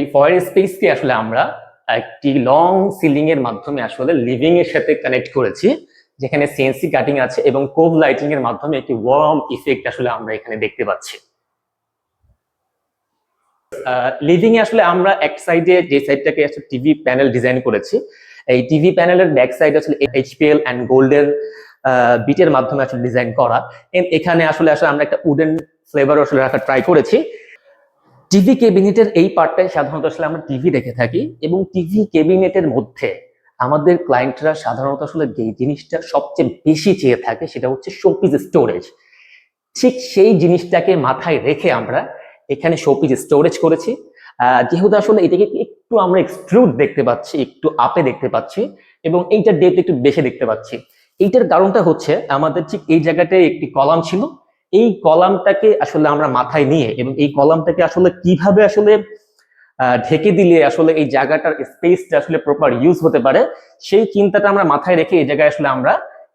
এই ফয়ার স্পেসকে আসলে আমরা একটি লং সিলিং এর মাধ্যমে আসলে লিভিং এর সাথে কানেক্ট করেছি, যেখানে সিএনসি কাটিং আছে এবং কোভ লাইটিং এর মাধ্যমে একটি ওয়ার্ম ইফেক্ট আসলে আমরা এখানে দেখতে পাচ্ছি। লিভিং এ আসলে আমরা এক সাইডে যে সাইডটাকে আসলে টিভি প্যানেল ডিজাইন করেছি, এই টিভি প্যানেলের ব্যাক সাইড আসলে এইচপিএল অ্যান্ড গোল্ডের বিটের মাধ্যমে আসলে ডিজাইন করা। এখানে আসলে আসলে আমরা একটা উডেন ফ্লেভার আসলে রাখা ট্রাই করেছি। টিভি ক্যাবিনেটের এই পার্টটাই সাধারণত আসলে আমরা টিভি দেখে থাকি এবং টিভি ক্যাবিনেটের মধ্যে আমাদের ক্লায়েন্টরা সাধারণত আসলে যে জিনিসটা সবচেয়ে বেশি চেয়ে থাকে সেটা হচ্ছে শোপিস স্টোরেজ ঠিক সেই জিনিসটাকে মাথায় রেখে আমরা এখানে শোপিস স্টোরেজ করেছি। যেহেতু আসলে এটাকে একটু আমরা এক্সট্রুড দেখতে পাচ্ছি, একটু আপে দেখতে পাচ্ছি এবং এইটার ডেপথ একটু বেশি দেখতে পাচ্ছি। এইটার কারণটা হচ্ছে আমাদের ঠিক এই জায়গাটায় একটি কলাম ছিল। এই কলামটাকে আসলে আমরা মাথায় নিয়ে এবং এই কলামটাকে আসলে কীভাবে আসলে ঢেকে দিলে আসলে এই জায়গাটার স্পেসটা আসলে প্রপার ইউজ হতে পারে, সেই চিন্তাটা আমরা মাথায় রেখে এই জায়গায় আসলে আমরা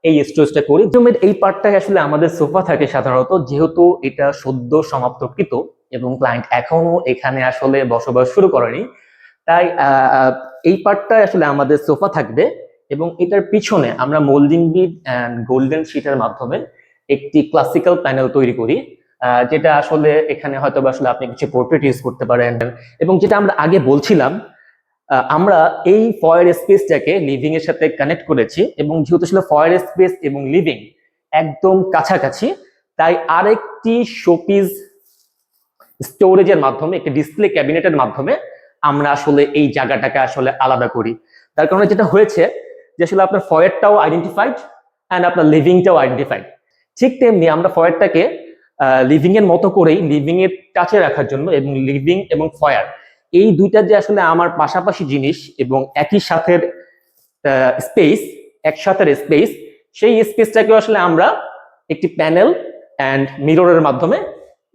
এই স্টোরেজটা করি। জমির এই পার্টটায় আসলে আমাদের সোফা থাকে সাধারণত, যেহেতু এটা সদ্য সমাপ্তকৃত এবং ক্লায়েন্ট এখনও এখানে আসলে বসবাস শুরু করেনি, তাই এই পার্টটায় আসলে আমাদের সোফা থাকবে এবং এটার পিছনে আমরা মোল্ডিং বিট গোল্ডেন শিটের মাধ্যমে একটি ক্লাসিক্যাল প্যানেল তৈরি করি যেটা আসলে এখানে হয়তো আসলে আপনি কিছু পোর্ট্রেট ইউজ করতে পারেন। এবং যেটা আমরা আগে বলছিলাম আমরা এই ফয়ার স্পেসটাকে লিভিং এর সাথে কানেক্ট করেছি এবং যেহেতু আসলে ফয়ার স্পেস এবং লিভিং একদম কাছাকাছি, তাই আরেকটি শোপিস স্টোরেজের মাধ্যমে, একটি ডিসপ্লে ক্যাবিনেটের মাধ্যমে আমরা আসলে এই জায়গাটাকে আসলে আলাদা করি। তার কারণে যেটা হয়েছে যে আসলে আপনার ফয়ারটাও আইডেন্টিফাইড অ্যান্ড আপনার লিভিংটাও আইডেন্টিফাইড ঠিক তেমনি আমরা ফয়ারটাকে লিভিং এর মতো করেই লিভিং এর টাচে রাখার জন্য এবং লিভিং এবং ফয়ার এই দুইটা যে আসলে আমার পাশাপাশি জিনিস এবং একই সাথের স্পেস একসাথের স্পেস সেই স্পেসটাকে আসলে আমরা একটি প্যানেল অ্যান্ড মিররের মাধ্যমে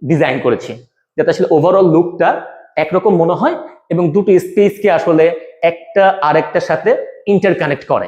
ডিজাইন করেছি। যাতে আসলে ওভারঅল লুকটা একরকম মনে হয় এবং দুটো স্পেসকে আসলে একটা আরেকটার সাথে ইন্টারকানেক্ট করে।